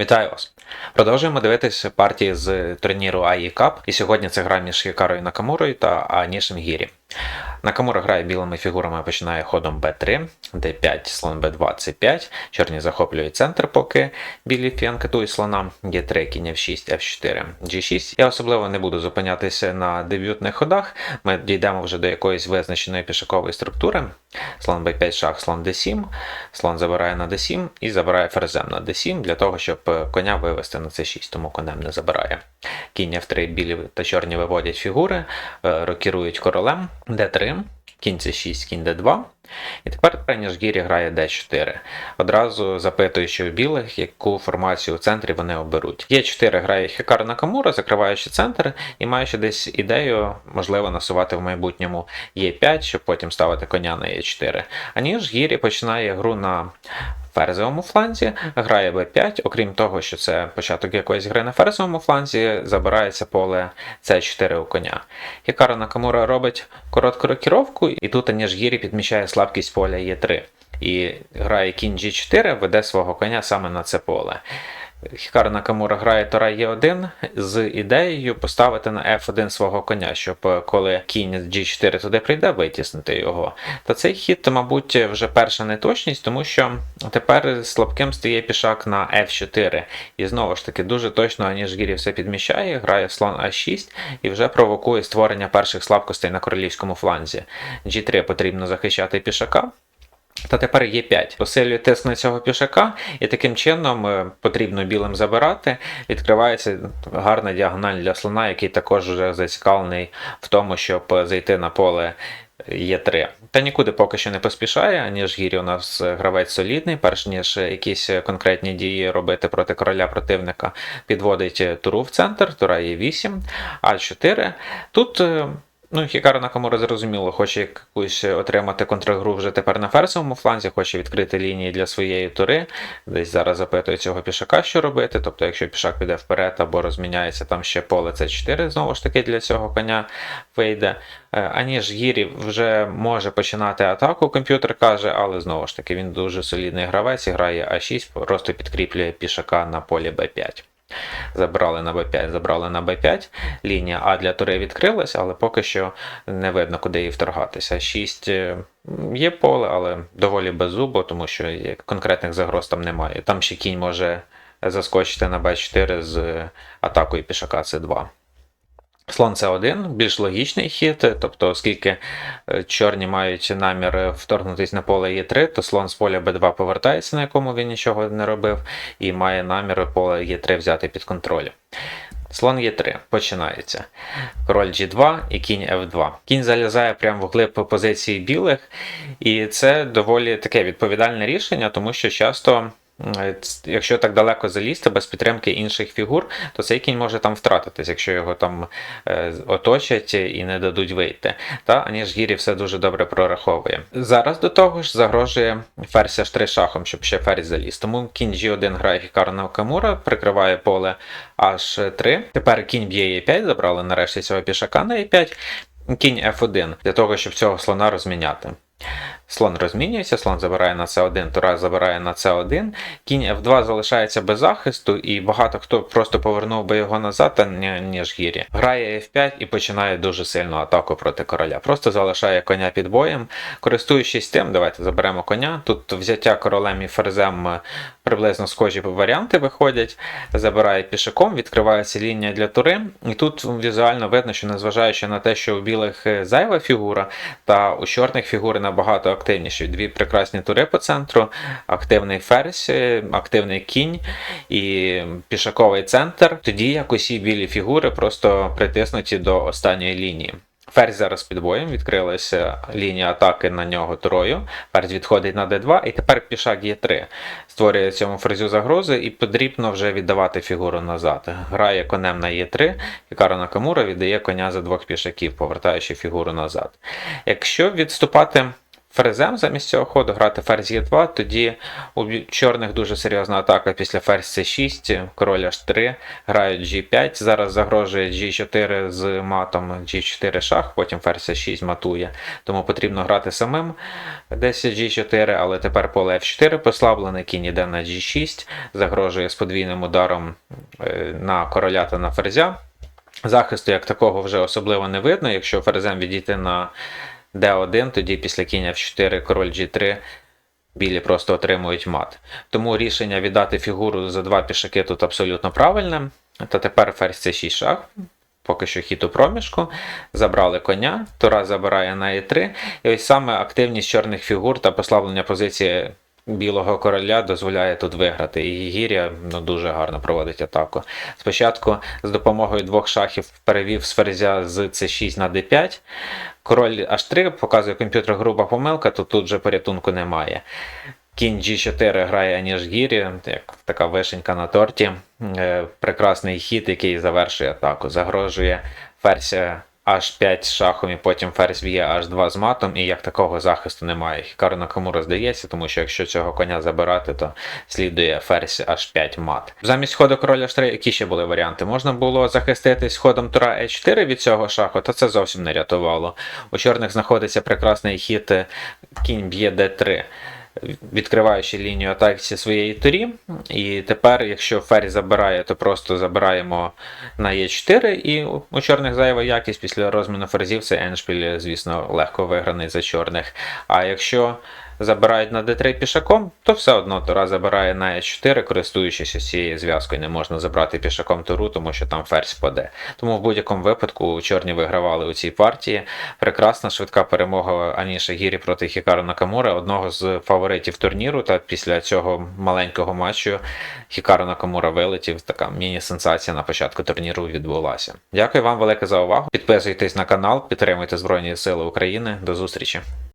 Вітаю вас! Продовжуємо дивитися партії з турніру АІ Cup, і сьогодні це гра між Хікарою Накамурою та Анішем Гірі. Накамура грає білими фігурами, починає ходом b3, d5, слон b2, c5, чорні захоплюють центр, поки білі фіанкетують слона, G3, кінь f6, f4, g6. Я особливо не буду зупинятися на дебютних ходах, ми дійдемо вже до якоїсь визначеної пішакової структури. Слон b5 шах, слон d7, слон забирає на d7 і забирає ферзем на d7 для того, щоб е, коня вивести на c6, тому конем не забирає. Кінь f3, білі та чорні виводять фігури, е, рокірують королем, d3, кінь c6, кінь d2. І тепер Преніш Гірі грає d4. Одразу запитую, що у білих, яку формацію у центрі вони оберуть. Є4 грає Хікар Накамура, закриваючи центр і маючи десь ідею, можливо, насувати в майбутньому Е5, щоб потім ставити коня на Е4. Аніж Гірі починає гру на ферзовому фланзі, грає b5, окрім того, що це початок якоїсь гри на ферзовому фланзі, забирається поле c4 у коня. Хікара Накамура робить коротку рокіровку, і тут Аніж Гірі підмічає слабкість поля Е3. І грає кінь G4, веде свого коня саме на це поле. Хікара Накамура грає Тора Е1 з ідеєю поставити на F1 свого коня, щоб е, коли кінь з G4 туди прийде, витіснити його. Та цей хід, мабуть, вже перша неточність, тому що тепер слабким стає пішак на F4. І знову ж таки, дуже точно Аніж Гірі все підміщає, грає слон А6 і вже провокує створення перших слабкостей на королівському фланзі. G3 потрібно захищати пішака. Та тепер є 5. Посилює тиск на цього пішака, і таким чином е, потрібно білим забирати. Відкривається гарна діагональ для слона, який також вже зацікавлений в тому, щоб зайти на поле Е3. Та нікуди поки що не поспішає, аніж Гірі у нас гравець солідний, перш ніж якісь конкретні дії робити проти короля противника, підводить туру в центр, тура є 8, А4. Тут. Ну, Хікара Накамура зрозуміло, хоче якусь отримати контргру вже тепер на ферзовому фланзі, хоче відкрити лінії для своєї тури. Десь зараз запитує цього пішака, що робити. Тобто, якщо пішак піде вперед або розміняється там ще поле С4, знову ж таки для цього коня вийде. Е, Аніж Гірі вже може починати атаку, комп'ютер каже, але знову ж таки він дуже солідний гравець і грає А6, просто підкріплює пішака на полі Б5. Забрали на Б5, забрали на Б5. Лінія А для турей відкрилась, але поки що не видно, куди її вторгатися. 6 е, є поле, але доволі беззубо, тому що конкретних загроз там немає. Там ще кінь може заскочити на Б4 з атакою пішака c2. Слон С1 більш логічний хід, тобто, оскільки е, чорні мають намір вторгнутися на поле Е3, то слон з поля Б2 повертається, на якому він нічого не робив, і має намір поле Е3 взяти під контроль. Слон Е3 починається. Король G2 і кінь F2. Кінь залізає прямо в глиб позиції білих, і це доволі таке відповідальне рішення, тому що часто. Е, Якщо так далеко залізти без підтримки інших фігур, то цей кінь може там втратитись, якщо його там е, оточать і не дадуть вийти. Та аніж Гірі все дуже добре прораховує. Зараз до того ж загрожує ферзь H3 шахом, щоб ще ферзь заліз. Тому кінь G1 грає Хікара Накамура, прикриває поле H3. Тепер кінь б'є E5, забрали нарешті цього пішака на E5. Кінь F1 для того, щоб цього слона розміняти. Слон розмінюється, слон забирає на С1, тура забирає на С1, кінь F2 залишається без захисту, і багато хто просто повернув би його назад, а ні- ніж гірі. Грає F5 і починає дуже сильну атаку проти короля. Просто залишає коня під боєм. Користуючись тим, давайте заберемо коня. Тут взяття королем і ферзем е, приблизно схожі варіанти виходять. Забирає пішаком, відкривається лінія для тури. І тут візуально видно, що незважаючи на те, що у білих е, зайва фігура, та у чорних фігури набагато активніші. Дві прекрасні тури по центру, активний ферзь, е, активний кінь і пішаковий центр. Тоді як усі білі фігури просто притиснуті до останньої лінії. Ферзь зараз під боєм, відкрилася лінія атаки на нього турою. Ферзь відходить на d2, і тепер пішак Е3. Створює цьому ферзю загрози, і потрібно вже віддавати фігуру назад. Грає конем на Е3, Хікара Накамура віддає коня за двох пішаків, повертаючи фігуру назад. Якщо відступати ферзем замість цього ходу, грати ферзь Е2, тоді у чорних дуже серйозна атака після ферзь С6, король H3, грають G5, зараз загрожує G4 з матом G4 шах, потім ферзь С6 матує, тому потрібно грати самим 10 G4, але тепер поле F4 послаблене, кінь іде на G6, загрожує з подвійним ударом е, на короля та на ферзя. Захисту як такого вже особливо не видно. Якщо ферзем відійти на D1, тоді після кінь F4, король G3 білі просто отримують мат. Тому рішення віддати фігуру за два пішаки тут абсолютно правильне. Та тепер ферзь C6 шах. Поки що хід у проміжку. Забрали коня, Тура забирає на e3. І ось саме активність чорних фігур та послаблення позиції білого короля дозволяє тут виграти. І Гірія ну, дуже гарно проводить атаку. Спочатку з допомогою двох шахів перевів з ферзя з c6 на d5. Король h3 показує комп'ютер груба помилка, то тут же порятунку немає. Кінь G4 грає ніж Гірі, як така вишенька на торті. Е, Прекрасний хід, який завершує атаку. Загрожує ферзь H5 з шахом і потім ферзь б'є H2 з матом, і як такого захисту немає. Хікару Накамура здається, тому що якщо цього коня забирати, то слідує ферзь H5 мат. Замість ходу короля H3, які ще були варіанти? Можна було захиститись ходом тура E4 від цього шаху, та це зовсім не рятувало. У чорних знаходиться прекрасний хід кінь б'є D3 відкриваючи лінію атаки зі своєї турі. І тепер, якщо ферзь забирає, то просто забираємо на Е4, і у чорних зайва якість після розміну ферзів це еншпіль, звісно, легко виграний за чорних. А якщо забирають на d3 пішаком, то все одно Тура забирає на Е4, користуючись цією зв'язкою. Не можна забрати пішаком туру, тому що там ферзь паде. Тому в будь-якому випадку чорні вигравали у цій партії. Прекрасна швидка перемога Аніша Гірі проти Хікару Накамура, одного з фаворитів турніру. Та після цього маленького матчу Хікару Накамура вилетів. Така міні-сенсація на початку турніру відбулася. Дякую вам велике за увагу. Підписуйтесь на канал, підтримуйте Збройні Сили України. До зустрічі!